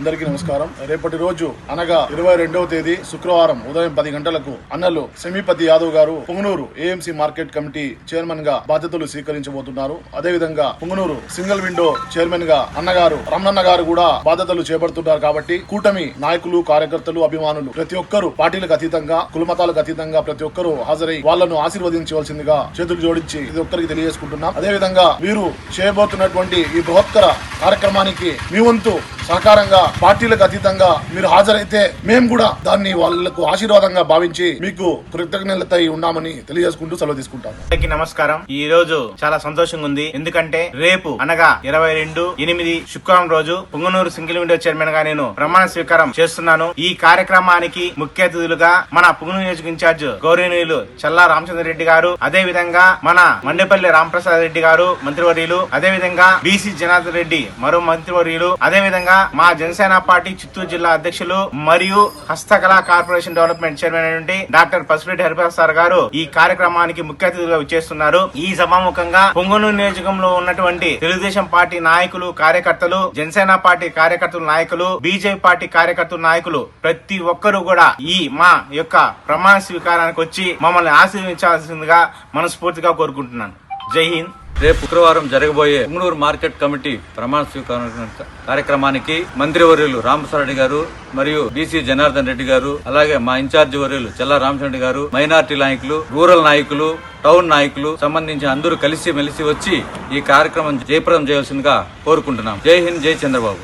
అందరికీ నమస్కారం. రేపటి రోజు అనగా ఇరవై రెండవ తేదీ శుక్రవారం ఉదయం పది గంటలకు అన్నలు సెమీపతి యాదవ్ గారు పుంగనూరు ఏఎంసీ మార్కెట్ కమిటీ చైర్మన్గా బాధ్యతలు స్వీకరించబోతున్నారు. అదేవిధంగా పుంగనూరు సింగిల్ విండో చైర్మన్గా అన్నగారు రమణన్న గారు కూడా బాధ్యతలు చేపడుతున్నారు కాబట్టి కూటమి నాయకులు కార్యకర్తలు అభిమానులు ప్రతి ఒక్కరు పార్టీలకు అతీతంగా కులమతాలకు అతీతంగా ప్రతి ఒక్కరూ హాజరై వాళ్ళను ఆశీర్వదించవలసిందిగా చేతులు జోడించి ఇది ఒక్కరికి తెలియజేసుకుంటున్నాం. అదేవిధంగా వీరు చేయబోతున్నటువంటి ఈ బృహత్తర కార్యక్రమానికి మీ వంతు సహకారంగా పార్టీలకు అతీతంగా మీరు హాజరైతే మేము కూడా దాన్ని వాళ్ళకు ఆశీర్వాదంగా భావించి మీకు కృతజ్ఞత ఉన్నామని తెలియజేసుకుంటూ సెలవు తీసుకుంటాను నమస్కారం. ఈ రోజు చాలా సంతోషంగా ఉంది. ఎందుకంటే రేపు అనగా ఇరవై రెండు ఎనిమిది శుక్రవారం రోజు పుంగనూరు సింగిల్ విండో చైర్మన్గా నేను ప్రమాణ స్వీకారం చేస్తున్నాను. ఈ కార్యక్రమానికి ముఖ్య అతిథులుగా మన పుంగనూరు నియోజక ఇన్ఛార్జ్ గౌరవనీయులు చల్లా రామచంద్ర రెడ్డి గారు అదే విధంగా మన మండేపల్లి రామప్రసాద్ రెడ్డి గారు మంత్రివర్యులు అదే విధంగా బీసీ జనార్దన్ రెడ్డి మరో మంత్రివర్యులు అదే విధంగా మా జనసేన పార్టీ చిత్తూరు జిల్లా అధ్యక్షులు మరియు హస్తకళా కార్పొరేషన్ డెవలప్మెంట్ చైర్మన్ అయినటువంటి డాక్టర్ పసుపెట్టి హరిప్రసాద్ గారు ఈ కార్యక్రమానికి ముఖ్య అతిథిగా విచ్చేస్తున్నారు. ఈ సభాముఖంగా పొంగనూరు నియోజకంలో ఉన్నటువంటి తెలుగుదేశం పార్టీ నాయకులు కార్యకర్తలు జనసేన పార్టీ కార్యకర్తల నాయకులు బీజేపీ పార్టీ కార్యకర్తల నాయకులు ప్రతి ఒక్కరూ కూడా ఈ మా యొక్క ప్రమాణ స్వీకారానికి వచ్చి మమ్మల్ని ఆశీర్వించాల్సిందిగా మనస్ఫూర్తిగా కోరుకుంటున్నాను. జై హింద్. రేపు శుక్రవారం జరగబోయే పుంగనూరు మార్కెట్ కమిటీ ప్రమాణ స్వీకారం కార్యక్రమానికి మంత్రివర్యులు రామసారెడ్డి గారు మరియు బీసీ జనార్దన్ రెడ్డి గారు అలాగే మా ఇన్ఛార్జి వర్యులు చెల్లా రామచంద్ర గారు మైనార్టీ నాయకులు రూరల్ నాయకులు టౌన్ నాయకులు సంబంధించి అందరూ కలిసి మెలిసి వచ్చి ఈ కార్యక్రమం జయప్రదం చేయాల్సిందిగా కోరుకుంటున్నాం. జై హింద్ జై చంద్రబాబు.